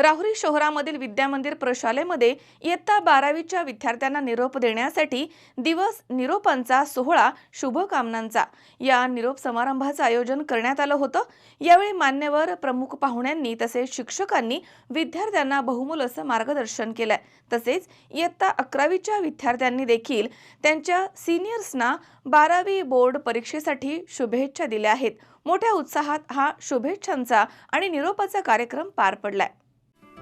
राहुरी शहरामधील विद्यामंदिर प्रशालेमध्ये इयत्ता बारावीच्या विद्यार्थ्यांना निरोप देण्यासाठी दिवस निरोपांचा सोहळा शुभकामनांचा. या निरोप समारंभाचं आयोजन करण्यात आलं होतं. यावेळी मान्यवर प्रमुख पाहुण्यांनी तसेच शिक्षकांनी विद्यार्थ्यांना बहुमूल असं मार्गदर्शन केलंय. तसेच इयत्ता अकरावीच्या विद्यार्थ्यांनी देखील त्यांच्या सिनियर्सना बारावी बोर्ड परीक्षेसाठी शुभेच्छा दिल्या आहेत. मोठ्या उत्साहात हा शुभेच्छांचा आणि निरोपाचा कार्यक्रम पार पडलाय.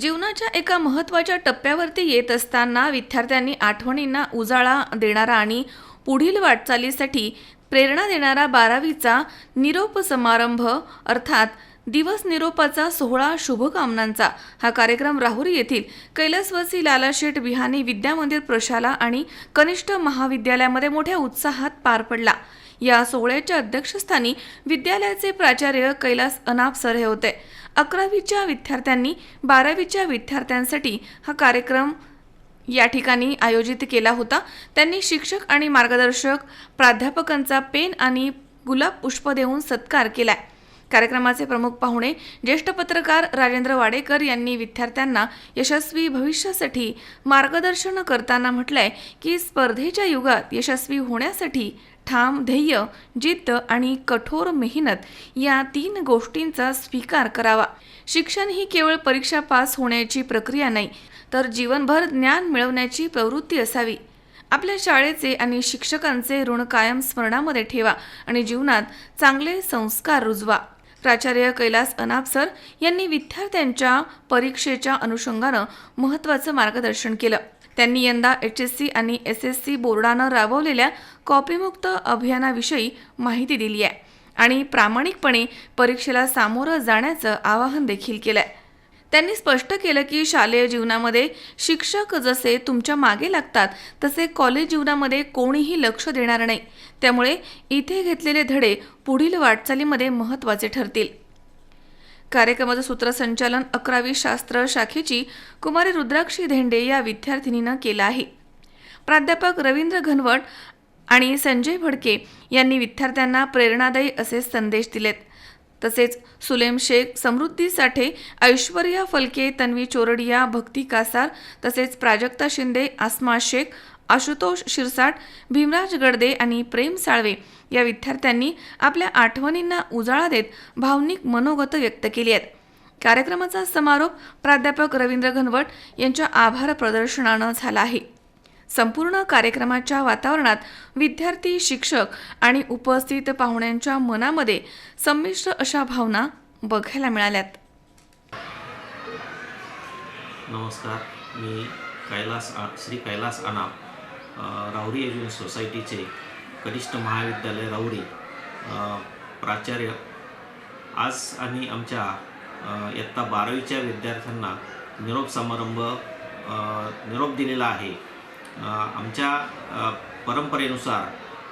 जीवनाच्या एका महत्त्वाच्या टप्प्यावरती येत असताना विद्यार्थ्यांनी आठवणींना उजाळा देणारा आणि पुढील वाटचालीसाठी प्रेरणा देणारा बारावीचा निरोप समारंभ अर्थात दिवस निरोपाचा सोहळा शुभकामनांचा हा कार्यक्रम राहुरी येथील कैलासवासी लालाशेठ बिहानी विद्यामंदिर प्रशाला आणि कनिष्ठ महाविद्यालयामध्ये मोठ्या उत्साहात पार पडला. या सोहळ्याच्या अध्यक्षस्थानी विद्यालयाचे प्राचार्य कैलास अनाप सर हे होते. अकरावीच्या विद्यार्थ्यांनी बारावीच्या विद्यार्थ्यांसाठी हा कार्यक्रम या ठिकाणी आयोजित केला होता. त्यांनी शिक्षक आणि मार्गदर्शक प्राध्यापकांचा पेन आणि गुलाब पुष्प देऊन सत्कार केलाय. कार्यक्रमाचे प्रमुख पाहुणे ज्येष्ठ पत्रकार राजेंद्र वाडेकर यांनी विद्यार्थ्यांना यशस्वी भविष्यासाठी मार्गदर्शन करताना म्हटलंय की स्पर्धेच्या युगात यशस्वी होण्यासाठी ठाम ध्येय जिद्द आणि कठोर मेहनत या तीन गोष्टींचा स्वीकार करावा. शिक्षण ही केवळ परीक्षा पास होण्याची प्रक्रिया नाही तर जीवनभर ज्ञान मिळवण्याची प्रवृत्ती असावी. आपल्या शाळेचे आणि शिक्षकांचे ऋण कायम स्मरणामध्ये ठेवा आणि जीवनात चांगले संस्कार रुजवा. प्राचार्य कैलास अनाप सर यांनी विद्यार्थ्यांच्या परीक्षेच्या अनुषंगानं महत्त्वाचं मार्गदर्शन केलं. त्यांनी यंदा एच एस सी आणि एस एस सी बोर्डानं राबवलेल्या कॉपीमुक्त अभियानाविषयी माहिती दिली आहे आणि प्रामाणिकपणे परीक्षेला सामोरं जाण्याचं आवाहन देखील केलं आहे त्यांनी स्पष्ट केलं की शालेय जीवनामध्ये शिक्षक जसे तुमच्या मागे लागतात तसे कॉलेज जीवनामध्ये कोणीही लक्ष देणार नाही. त्यामुळे इथे घेतलेले धडे पुढील वाटचालीमध्ये महत्त्वाचे ठरतील. कार्यक्रमाचं सूत्रसंचालन अकरावी शास्त्र शाखेची कुमारी रुद्राक्षी धेंडे या विद्यार्थिनीनं केलं आहे. प्राध्यापक रवींद्र घनवट आणि संजय भडके यांनी विद्यार्थ्यांना प्रेरणादायी असे संदेश दिलेत. तसेच सुलेम शेख समृद्धी साठे ऐश्वर्या फलके तन्वी चोरडिया भक्ती कासार तसेच प्राजक्ता शिंदे आसमा शेख आशुतोष शिरसाट भीमराज गडदे आणि प्रेम साळवे या विद्यार्थ्यांनी आपल्या आठवणींना उजाळा देत भावनिक मनोगत व्यक्त केली आहेत. कार्यक्रमाचा समारोप प्राध्यापक रवींद्र घनवट यांच्या आभार प्रदर्शनानं झाला आहे. संपूर्ण कार्यक्रमाच्या वातावरणात विद्यार्थी शिक्षक आणि उपस्थित पाहुण्यांच्या मनामध्ये संमिश्र अशा भावना बघायला मिळाल्यात. नमस्कार. मी कैलास श्री कैलास आनाप अ, राहुरी एज्युकेशन सोसायटीचे कनिष्ठ महाविद्यालय राहुरी प्राचार्य. आज आम्ही आमच्या इयत्ता बारावीच्या विद्यार्थ्यांना निरोप समारंभ निरोप दिलेला आहे. आमच्या परंपरेनुसार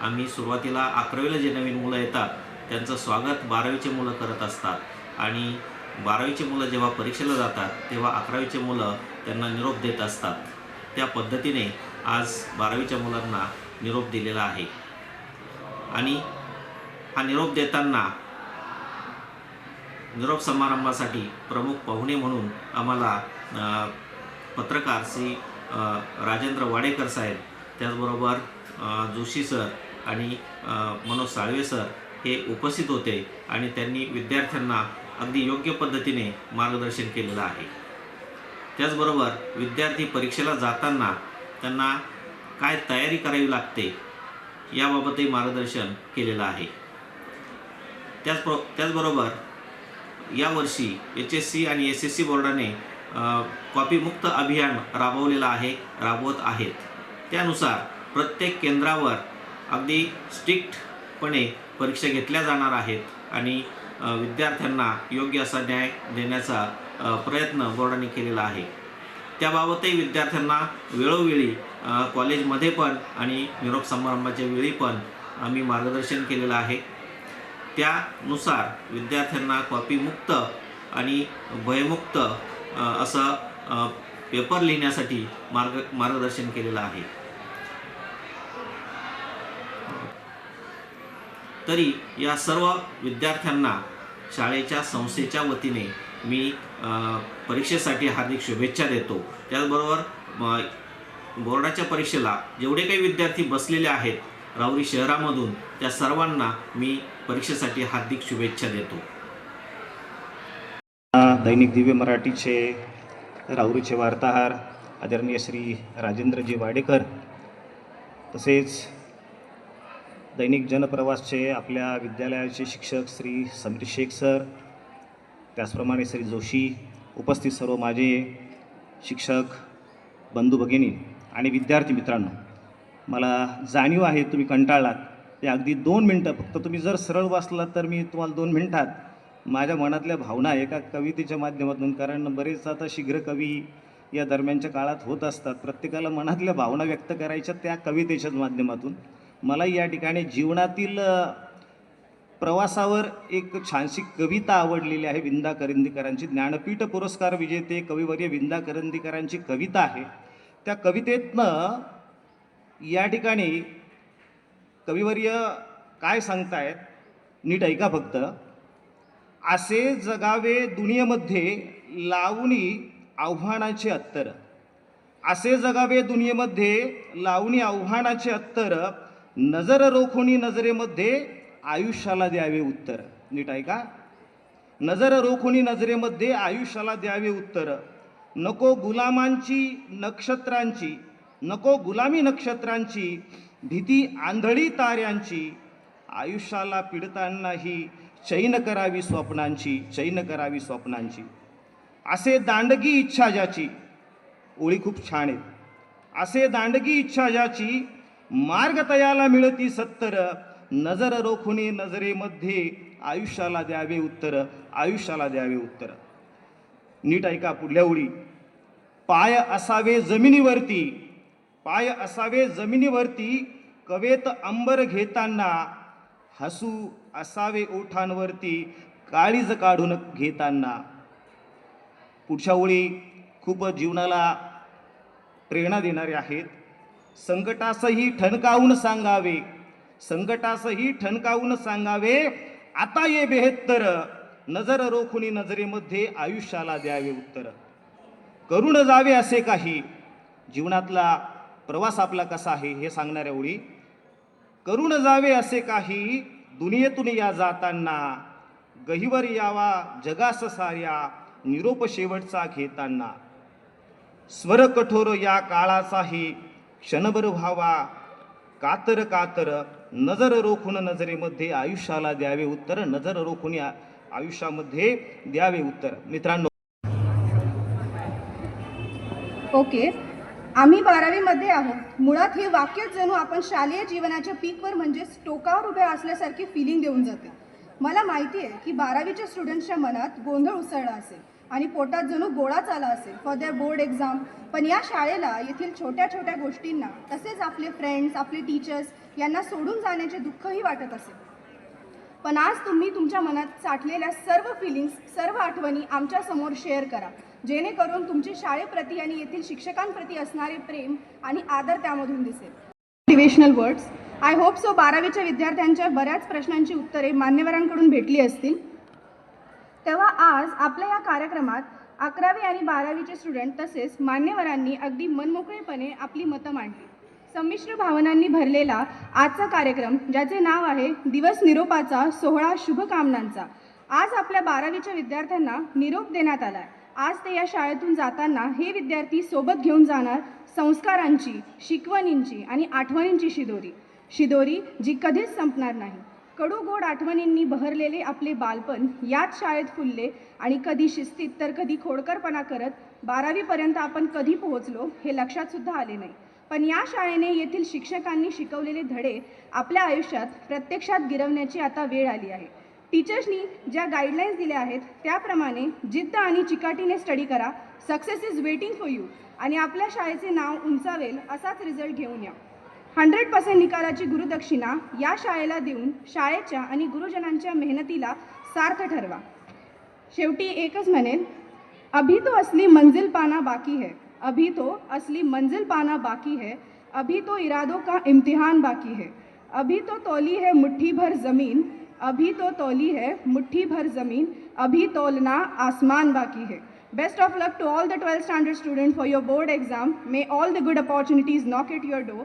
आम्ही सुरुवातीला अकरावीला जे नवीन मुलं येतात त्यांचं स्वागत बारावीचे मुलं करत असतात. आणि बारावीचे मुलं जेव्हा परीक्षेला जातात तेव्हा अकरावीचे मुलं त्यांना निरोप देत असतात. त्या पद्धतीने आज बारावीच्या मुलांना निरोप दिलेला आहे. आणि हा निरोप देताना निरोप समारंभासाठी प्रमुख पाहुणे म्हणून आम्हाला पत्रकार श्री राजेंद्र वाडेकर साहेब त्याचबरोबर जोशी सर आणि मनोज साळवे सर हे उपस्थित होते आणि त्यांनी विद्यार्थ्यांना अगदी योग्य पद्धतीने मार्गदर्शन केलेलं आहे. त्याचबरोबर विद्यार्थी परीक्षेला जाताना त्यांना काय तयारी करावी लागते याबाबतही मार्गदर्शन केलेलं आहे. त्याचप्र त्याचबरोबर यावर्षी एच एस सी आणि एस एस सी बोर्डाने कॉपीमुक्त अभियान राबवलेलं आहे राबवत आहेत. त्यानुसार प्रत्येक केंद्रावर अगदी स्ट्रिक्टपणे परीक्षा घेतल्या जाणार आहेत आणि विद्यार्थ्यांना योग्य असा न्याय देण्याचा प्रयत्न बोर्डाने केलेला आहे. त्याबाबतही विद्यार्थ्यांना वेळोवेळी कॉलेजमध्ये पण आणि निरोप समारंभाच्या वेळी पण आम्ही मार्गदर्शन केलेलं आहे. त्यानुसार विद्यार्थ्यांना कॉपीमुक्त आणि भयमुक्त असं पेपर लिहिण्यासाठी मार्ग मार्गदर्शन केलेलं आहे. तरी या सर्व विद्यार्थ्यांना शाळेच्या संस्थेच्या वतीने मी परीक्षेसाठी हार्दिक शुभेच्छा देतो. त्याचबरोबर बोर्डाच्या परीक्षेला जेवढे काही विद्यार्थी बसलेले आहेत राऊरी शहरामधून त्या सर्वांना मी परीक्षेसाठी हार्दिक शुभेच्छा देतो. दैनिक दिव्य मराठीचे राऊरीचे वार्ताहर आदरणीय श्री राजेंद्रजी वाडेकर तसेच दैनिक जनप्रवासचे आपल्या विद्यालयाचे शिक्षक श्री समीर शेख सर त्याचप्रमाणे श्री जोशी उपस्थित सर्व माझे शिक्षक बंधू भगिनी आणि विद्यार्थी मित्रांनो मला जाणीव आहे तुम्ही कंटाळलात. ते अगदी दोन मिनटं फक्त तुम्ही जर सरळ वाचलात तर मी तुम्हाला दोन मिनटात माझ्या मनातल्या भावना एका कवितेच्या माध्यमातून कारण बरेच आता शीघ्र कवी या दरम्यानच्या काळात होत असतात. प्रत्येकाला मनातल्या भावना व्यक्त करायच्या त्या कवितेच्याच माध्यमातून. मला या ठिकाणी जीवनातील प्रवासावर एक छानशी कविता आवडलेली आहे विंदा करंदीकरांची. ज्ञानपीठ पुरस्कार विजेते कविवर्य विंदा करंदीकरांची कविता आहे. त्या कवितेतनं या ठिकाणी कविवर्य काय सांगतायत? नीट ऐका फक्त. असे जगावे दुनियेमध्ये लावणी आव्हानाचे अत्तर. असे जगावे दुनियेमध्ये लावणी आव्हानाचे अत्तर. नजर रोखुनी नजरेमध्ये आयुष्याला द्यावे उत्तर. नीट आहे का? नजर रोखुनी नजरेमध्ये आयुष्याला द्यावे उत्तर. नको गुलामांची नक्षत्रांची नको गुलामी नक्षत्रांची भीती आंधळी ताऱ्यांची. आयुष्याला पिडतानाही चैन करावी स्वप्नांची चैन करावी स्वप्नांची. असे दांडगी इच्छा ज्याची ओळी खूप छान आहेत. असे दांडगी इच्छा ज्याची मार्ग तयाला मिळती सत्तर नजर रोखुनी नजरेमध्ये आयुष्याला द्यावे उत्तर आयुष्याला द्यावे उत्तर. नीट ऐका पुढल्या ओळी. पाय असावे जमिनीवरती पाय असावे जमिनीवरती कवेत अंबर घेताना हसू असावे ओठांवरती काळीज काढून घेताना. पुढच्या ओळी खूप जीवनाला प्रेरणा देणारे आहेत. संकटासही ठणकावून सांगावे. संकटासही ठणकावून सांगावे. आता ये बेहत्तर. नजर रोखुनी नजरेमध्ये आयुष्याला द्यावे उत्तर. करून जावे असे काही. जीवनातला प्रवास आपला कसा आहे हे सांगणाऱ्या ओळी. करून जावे असे काही. दुनियेतून या जाताना गहिवर यावा जगास साऱ्या निरोप शेवटचा घेताना. स्वर कठोर या काळाचाही क्षणभर व्हावा कातर कातर नजर रोखून नजरेमध्ये आयुष्याला द्यावे उत्तर नजर रोखून या आयुष्यामध्ये द्यावे उत्तर. मित्रांनो. ओके. आम्ही बारावीमध्ये आहोत. मुळात हे वाक्यच जणू आपण शालेय जीवनाच्या पीकवर म्हणजेच टोकावर उभे असल्यासारखी फिलिंग देऊन जाते. मला माहिती आहे की बारावीच्या स्टुडंट्सच्या मनात गोंधळ उसळला असेल. आणि पोटात जणू गोळाच आला असेल फॉर देअर बोर्ड एक्झाम पण या शाळेला येथील छोट्या छोट्या गोष्टींना तसेच आपले फ्रेंड्स आपले टीचर्स यांना सोडून जाण्याचे दुःखही वाटत असेल. पण आज तुम्ही तुमच्या मनात साठलेल्या सर्व फिलिंग्स सर्व आठवणी आमच्यासमोर शेअर करा. जेणेकरून तुमचे शाळेप्रती आणि येथील शिक्षकांप्रती असणारे प्रेम आणि आदर त्यामधून दिसेल. Motivational words I hope so बारावीच्या विद्यार्थ्यांच्या बऱ्याच प्रश्नांची उत्तरे मान्यवरांकडून भेटली असतील. तेव्हा आज आपल्या या कार्यक्रमात अकरावी आणि बारावीचे स्टुडंट तसेच मान्यवरांनी अगदी मनमोकळेपणे आपली मतं मांडली. संमिश्र भावनांनी भरलेला आजचा कार्यक्रम ज्याचे नाव आहे दिवस निरोपाचा सोहळा शुभकामनांचा आज आपल्या बारावीच्या विद्यार्थ्यांना निरोप देण्यात आला आहे आज ते या शाळेतून जाताना हे विद्यार्थी सोबत घेऊन जाणार संस्कारांची शिकवणींची आणि आठवणींची शिदोरी. शिदोरी जी कधीच संपणार नाही. कडू गोड आठवणींनी बहरलेले आपले बालपण याच शाळेत फुलले आणि कधी शिस्तीत तर कधी खोडकरपणा करत बारावीपर्यंत आपण कधी पोहोचलो हे लक्षात सुद्धा आले नाही. पण या शाळेने येथील शिक्षकांनी शिकवलेले धडे आपल्या आयुष्यात प्रत्यक्षात गिरवण्याची आता वेळ आली आहे. टीचर्सनी ज्या गाईडलाईन्स दिल्या आहेत त्याप्रमाणे जिद्द आणि चिकाटीने स्टडी करा success is waiting for you आणि आपल्या शाळेचे नाव उंचावेल असाच रिझल्ट घेऊन या. हंड्रेड पर्सेंट निकालाची गुरुदक्षिणा या शाळेला देऊन शाळेच्या आणि गुरुजनांच्या मेहनतीला सार्थ ठरवा. शेवटी एकच म्हणेन अभी तो असली मंजिल पाना बाकी है अभी तो असली मंजिल पाना बाकी है अभी तो इरादों का इम्तिहान बाकी है अभी तो तौली है मुट्ठी भर ज़मीन अभी तो तौली है मुट्ठी भर ज़मीन अभी तोलना आसमान बाकी है। Best of luck to all the twelfth standard student for your board exam may all the good opportunities knock at your door